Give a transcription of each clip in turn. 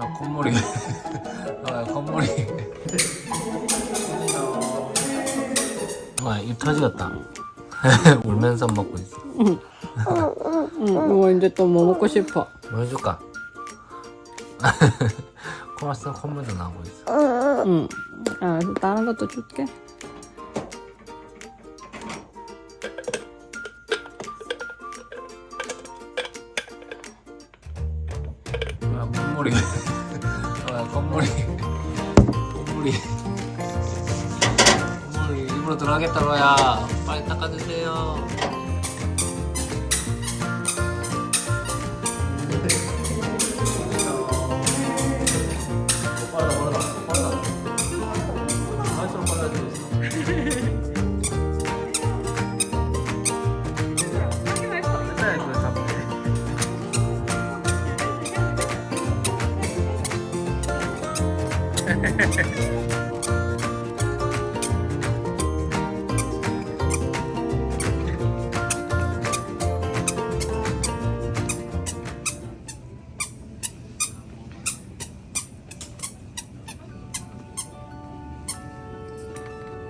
아, 콧물이. 아, 콧물이. 아, 입 터지겠다. 울면서 먹고 있어. 응, 이거 이제 또 뭐 먹고 싶어? 뭐 해줄까? 코마스 콧물도 나고 있어. 응. 아, 그래서 다른 것도 줄게. 아, 콧물이. 아, 콧물이. 콧물이. 콧물이 입으로 들어가겠다고야. 빨리 닦아주세요. 빨라, 빨라, 빨라. 말처럼 빨라지고 있어.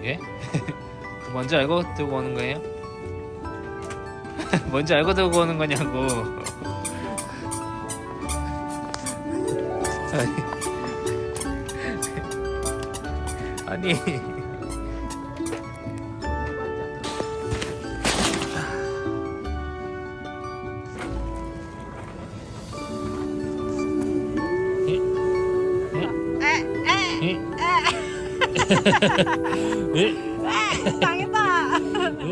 예? 뭔지 알고 들고 오는 거예요? 뭔지 알고 들고 오는 거냐고. 아니. 예? 예? 예? 당했다. 예?